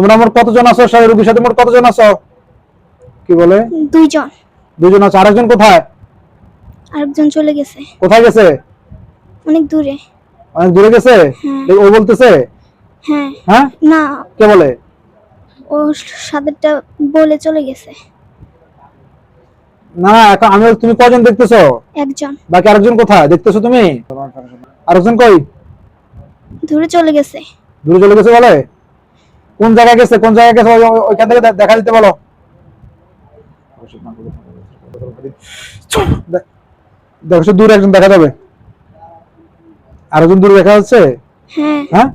তোমরা মোট কতজন আছো? রোগীর সাথে মোট কতজন আছো? কি বলে? দুইজন। দুজন আছে। আরেকজন কোথায়? আরেকজন চলে গেছে। কোথায় গেছে? অনেক দূরে। অনেক দূরে গেছে? হ্যাঁ। ও বলতেছে? হ্যাঁ। হ্যাঁ? না। কে বলে? ও সাদেরটা বলে চলে গেছে। না এখন আমি তুমি কজন দেখতেছো? একজন। বাকি আরেকজন কোথায়? দেখতেছো তুমি? আরেকজন কই? দূরে চলে গেছে। দূরে চলে গেছে বলে? কোন জায়গায় গেছে কোন জায়গায় গেছে ওইখান থেকে দেখা দিতে বলো। দেখা যাবে আর একজন দূর দেখা যাচ্ছে? হ্যাঁ। হ্যাঁ?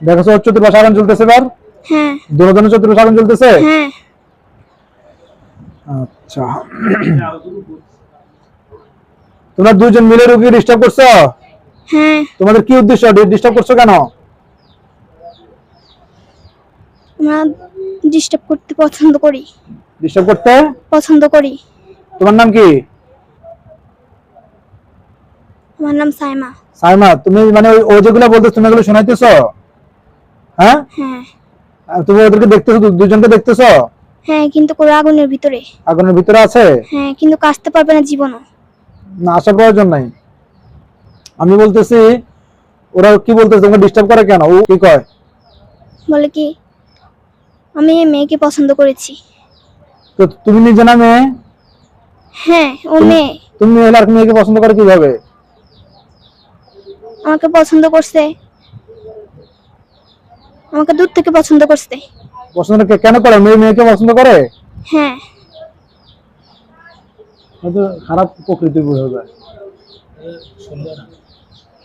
দেখো আগুন চলতেছে এবার। হ্যাঁ। আগুন চলতেছে? হ্যাঁ। আচ্ছা। তোমরা দুজন মিলে রুগী ডিস্টার্ব করছ? হ্যাঁ। তোমাদের কি উদ্দেশ্য? ডিস্টার্ব করছ কেন? আমরা ডিস্টার্ব করতে পছন্দ করি। ডিস্টার্ব করতে? পছন্দ করি। তোমার নাম কি? আমার নাম সাইমা। সাইমা তুমি মানে ওই ও যেগুলো বলতে তুমি এগুলো শোনাইতেছো? হ্যাঁ? হ্যাঁ। আর তুমি ওদেরকে দেখতেছো দুজনকে দেখতেছো? হ্যাঁ কিন্তু কোনো আগুনের ভিতরে। আগুনের ভিতরে আছে? হ্যাঁ কিন্তু কাজতে পারবে না জীবনও। না আসার প্রয়োজন নাই। আমি বলতেছি ওরা কি বলতেছে তোমাকে ডিস্টার্ব করে কেন? ও কি কয়? বলে কি আমি এই মেয়েকে পছন্দ করেছি। তো তুমি নিজে না মেয়ে? হ্যাঁ ও মেয়ে। তুমি মেয়ে আর মেয়েকে পছন্দ করে কীভাবে? আমাকে পছন্দ করছে। আমাকে দূর থেকে পছন্দ করছে। পছন্দ কে- কেন করে? মেয়ে মেয়েকে পছন্দ করে? হ্যাঁ। হয়তো খারাপ প্রকৃতির বোঝা যায়।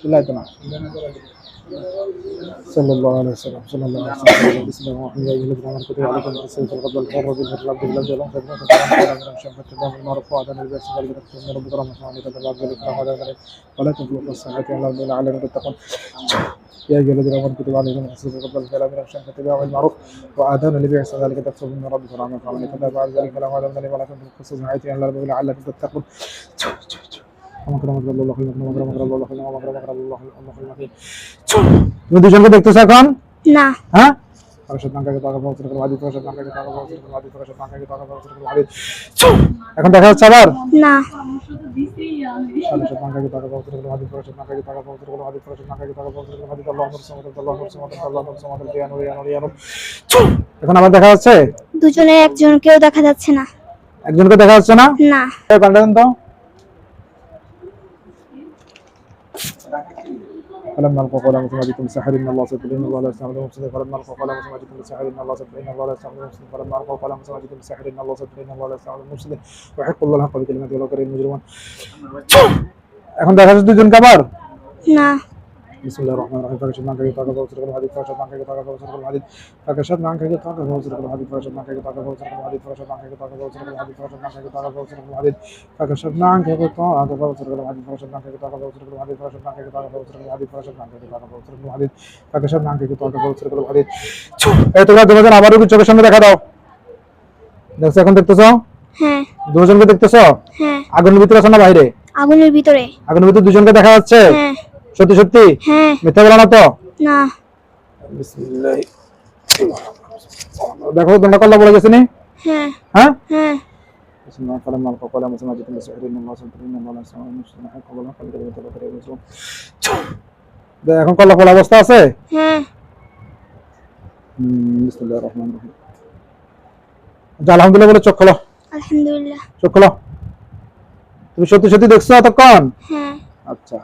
بالله تمام صلى الله عليه وسلم صلى الله عليه وسلم بسم الله الرحمن الرحيم الذين امنوا كتب عليكم القصاص الغض الحر بالهر العبد الذي لا يخاف منك ولا من شبه الدم المعروف وعد ان الباس غير من أكثر من رب الرحمه وعليك بالعبد الاكرام ولا غير ولا تنفعك الصحه ولا من العالم تتقون يا ايها الذين امنوا كتب عليكم القصاص الغض الحر بالهر الشمس تبع المعروف وعدان الذي يحسن ذلك تكفر من ربك الرحمه وعليك بعد ذلك فلا ولا من ولا تنفعك القصاص حياتي الا ربك لعلك تتقون তুমি দুজনকে দেখতেছো এখন না হ্যাঁ এখন দেখা যাচ্ছে আবার না এখন আবার দেখা যাচ্ছে দুজনে একজন কেউ দেখা যাচ্ছে না একজনকে দেখা যাচ্ছে না না পাল্টা তো فلما القوا قال موسى ما جئتم بسحر ان الله سيطيع ان الله لا يستعمل المفسدين فلما القوا قال موسى ما جئتم بسحر ان الله سيطيع ان الله لا يستعمل المفسدين فلما القوا قال موسى ما جئتم بسحر ان الله سيطيع ان الله لا يستعمل المفسدين ويحق الله الحق بكلماته ولو كره المجرمون এখন দেখা যাচ্ছে দুজন কাবার না আবারও কি চোখের সামনে দেখা দাও দেখছ এখন দেখতেছো দুজনকে দেখতেছো আগুনের ভিতরে আছো না বাইরে আগুনের ভিতরে আগুনের ভিতরে দুজনকে দেখা যাচ্ছে হ্যাঁ সত্যি সত্যি হ্যাঁ মিথ্যা বলো না তো না বিসমিল্লাহ দেখো তোমরা কল্লা বলে গেছে নি হ্যাঁ হ্যাঁ হ্যাঁ বিসমিল্লাহ فلما القوا قال موسى ما جئتم بسحر ان الله سيطيع ان الله لا يستعمل المفسدين حق الله قال كلمه الله كريم مسلم এখন কল্লা ফল অবস্থা আছে হ্যাঁ বিসমিল্লাহির রহমানির রহিম আচ্ছা, আলহামদুলিল্লাহ বলে চোখ খোলো আলহামদুলিল্লাহ চোখ খোলো তুমি সত্যি সত্যি দেখছো এতক্ষণ হ্যাঁ আচ্ছা